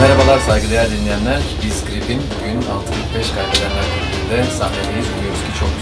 Merhabalar saygıdeğer dinleyenler. Biz Grip'in bugün 6.45 kaybedenler kulübünde sahnedeyiz. çok.